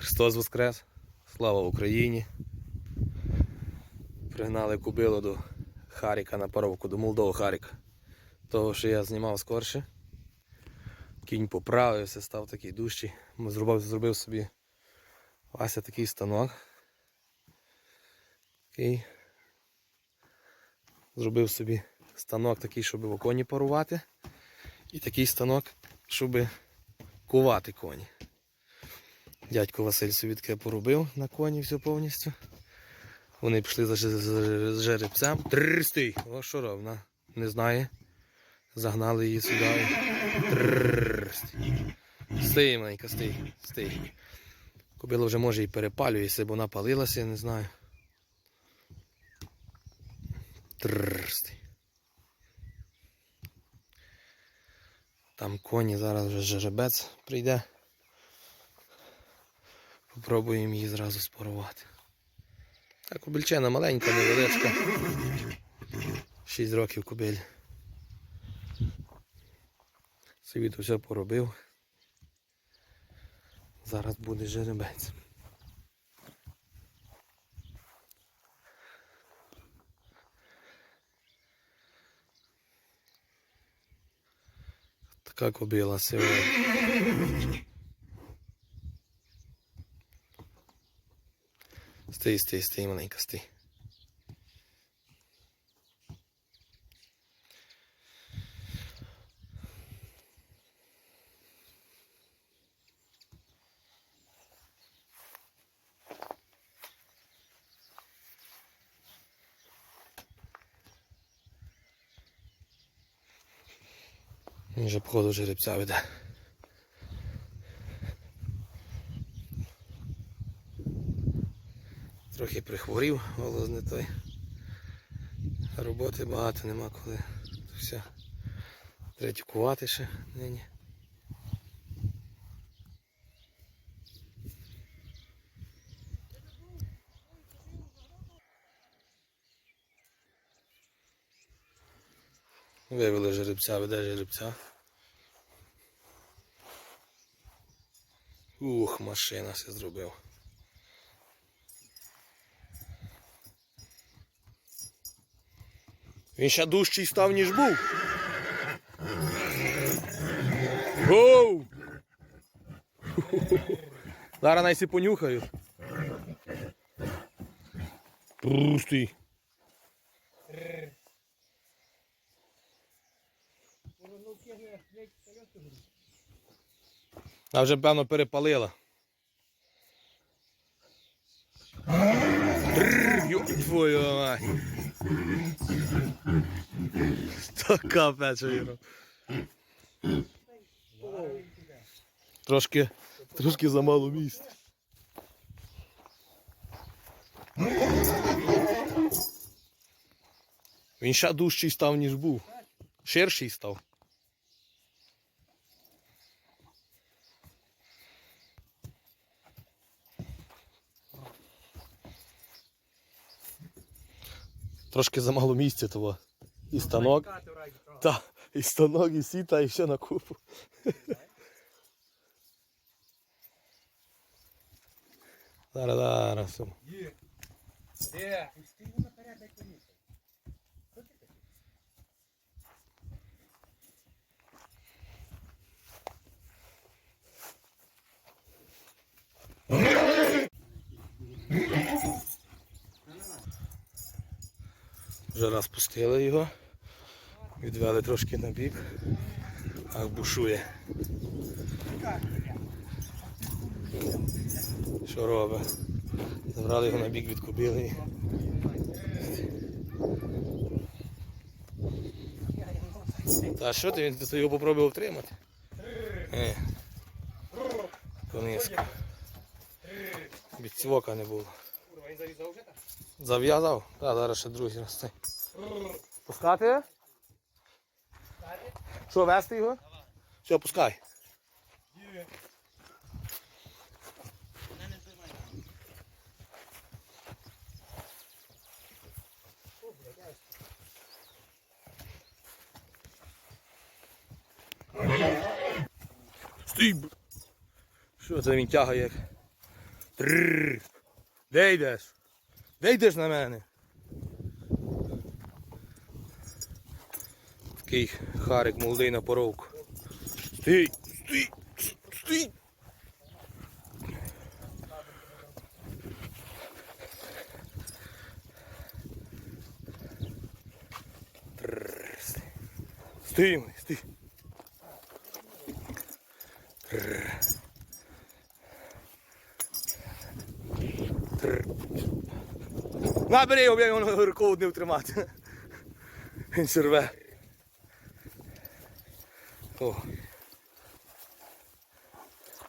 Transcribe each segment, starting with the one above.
Христос Воскрес! Слава Україні! Пригнали кубило до Харіка на паровку, до Молдового Харіка. Того, що я знімав скорше. Кінь поправився, став такий дужчий. Зробив, зробив собі Вася такий станок. Такий. Зробив собі станок такий, щоб коні парувати. І такий станок, щоб кувати коні. Дядько Василь собі таке поробив на коні все повністю. Вони пішли за, жеребцем. Трррр, стій! О, що робить? Вона не знає. Загнали її сюди. Стій, маленька, стій, стій. Кобила вже може і перепалюється, бо вона палилася, я не знаю. Трррр, стій. Там коні, зараз вже жеребець прийде. Попробуємо її зразу спарувати. Так, кобильчина маленька, невеличка. 6 років кобиль. Собі то все поробив. Зараз буде жеребець. Така кобила сьогодні. Стій, стій, стій, маленька, стій. Вже походу жеребця веде. Трохи прихворів, голос не той. Роботи багато нема коли. То все. Треба кувати ще нині. Вивели жеребця, веде жеребця. Ух, машина все зробив. Він ще дужчий став, ніж був. Гоу! Зараз найсі понюхаю. Пустий. А вже, певно, перепалила. Йо, твою мать. Така печеріра. Трошки, трошки замало місця. Він ще дужчий став, ніж був. Ширший став. Трошки замало місця того. І станок. Та, і станок, і сіта, і все на купу. Зараз, зараз. Де? Пусти його наперед, дай поїхати. Вже раз пустили його. Відвели трошки на бік. Ах, бушує. Що робить? Забрали його на бік від кобили. Та що ти, він його попробував втримати? Е. Від цвока не було. Курва, він зарізав вже так? Зав'язав? Так, зараз ще другий раз. Пускати? Що, вести його? Все, пускай. Стій! Що це він тягає Де йдеш? Де йдеш на мене? Такий харик молодий на поровку. Стій! Стій! Стій! Стій. Стій, май, стій. Трррр. Трррр. Набери його, я його не втримати. Він серве. О,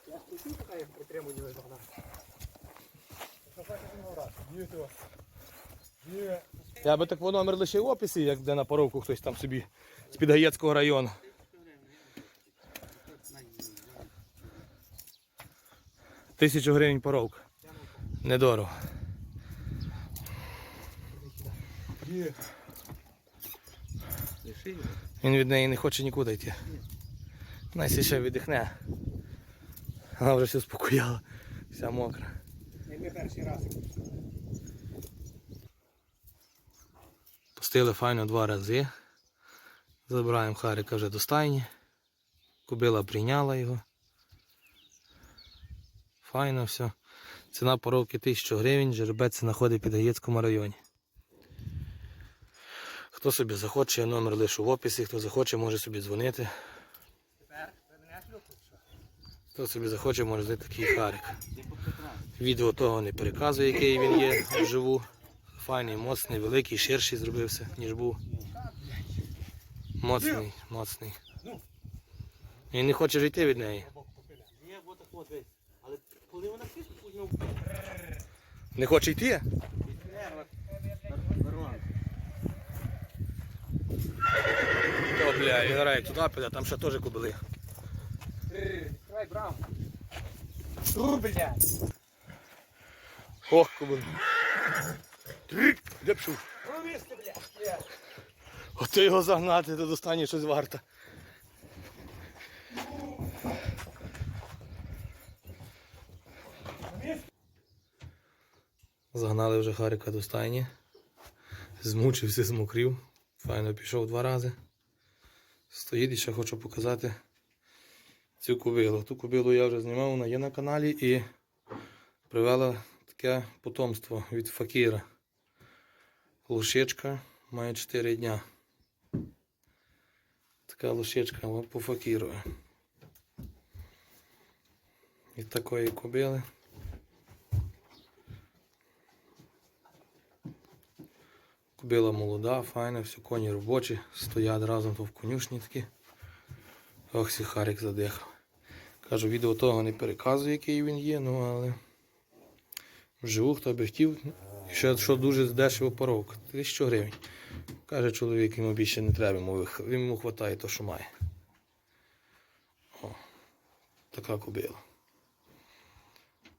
Я включу, поки я притримую не. Є. Я би так по номер лишив в описі, як де на поровку хтось там собі з Підгаєцького району. Тисячу гривень поровка. Недорого. Є. Він від неї не хоче нікуди йти. Найсі ще віддихне. Вона вже все спокояла. Вся мокра. Ми перший раз. Пустили файно два рази. Забираємо Харика вже до стайні. Кубила прийняла його. Файно все. Ціна поровки 1000 гривень, жеребець знаходить під Гаєцькому районі. Хто собі захоче, я номер лишу в описі, хто захоче, може собі дзвонити. Хто собі захоче, може знайти такий харик. Відео того не переказує, який він є вживу. Файний, моцний, великий, ширший зробився, ніж був. Моцний, моцний. Він не хоче жити від неї. Не хоче йти? То, бля, він грає туди піде, там ще теж кобили. Відкривай браму. Тур, блядь. Ох, кобили. Де пшов? Ну місце, блядь. Є. Його загнати, то достане щось варто. Загнали вже Харика до стайні. Змучився, змокрів. Файно пішов два рази. Стоїть і ще хочу показати цю кобилу. Ту кобилу я вже знімав, вона є на каналі і привела таке потомство від факіра. Лошечка має 4 дня. Така лошечка по факіру. Від такої кобили. Кобила молода, файна, все коні робочі, стоять разом то в конюшні такі. Ох, сіхарик задихав. Кажу, відео того не переказую, який він є, ну але вживу, хто би хотів. Ще що дуже дешево поровка. 1000 гривень. Каже чоловік, йому більше не треба, йому, йому вистачає то, що має. О, така кобила.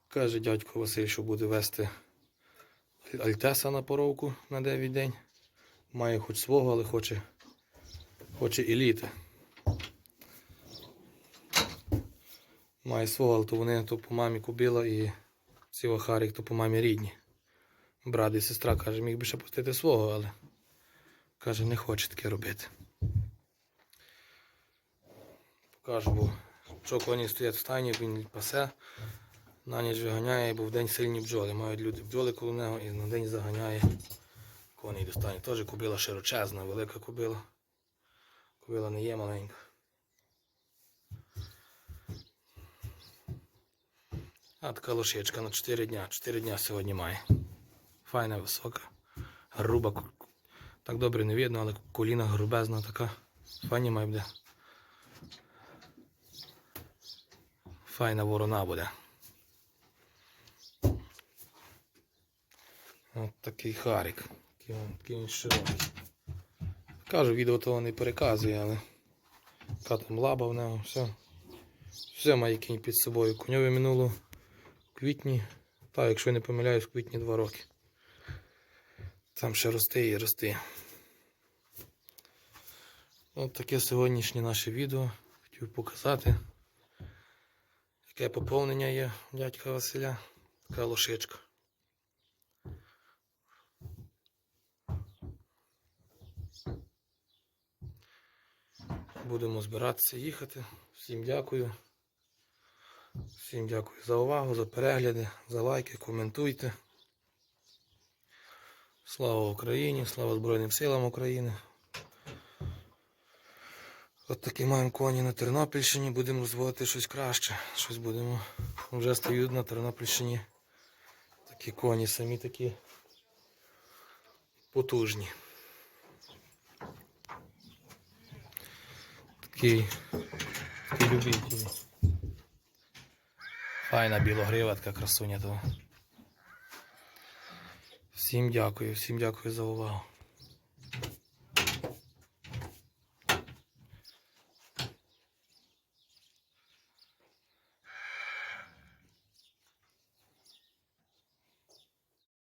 Каже дядько Василь, що буде вести Альтеса на поровку на 9 день. Має хоч свого, але хоче, хоче еліти. Має свого, але то вони то по мамі кобила і цього Харік, то по мамі рідні. Брат і сестра каже, міг би ще пустити свого, але каже, не хоче таке робити. Покажу, бо що коні стоять в стані, він пасе, на ніч виганяє, бо в день сильні бджоли. Мають люди бджоли коло нього і на день заганяє коней до стані. Теж кобила широчезна, велика кобила. Кобила не є маленька. А така лошечка на 4 дня. 4 дня сьогодні має. Файна, висока, груба. Так добре не видно, але коліна грубезна така. Файні має буде. Файна ворона буде. От такий харик. Такий він, такий він широкий. Кажу, відео того не переказує, але яка там лаба в нього, все. Все має кінь під собою. Коньові минуло в квітні. Та, якщо не помиляюсь, в квітні 2 роки. Там ще росте і росте. От таке сьогоднішнє наше відео. Хотів показати, яке поповнення є у дядька Василя. Така лошичка. Будемо збиратися їхати. Всім дякую. Всім дякую за увагу, за перегляди, за лайки, коментуйте. Слава Україні, слава Збройним силам України. От такі маємо коні на Тернопільщині, будемо розвивати щось краще. Щось будемо. Вже стають на Тернопільщині такі коні, самі такі потужні. Такий, такий любитель. Файна білогрива, така красуня. Всім дякую, всім дякую за увагу.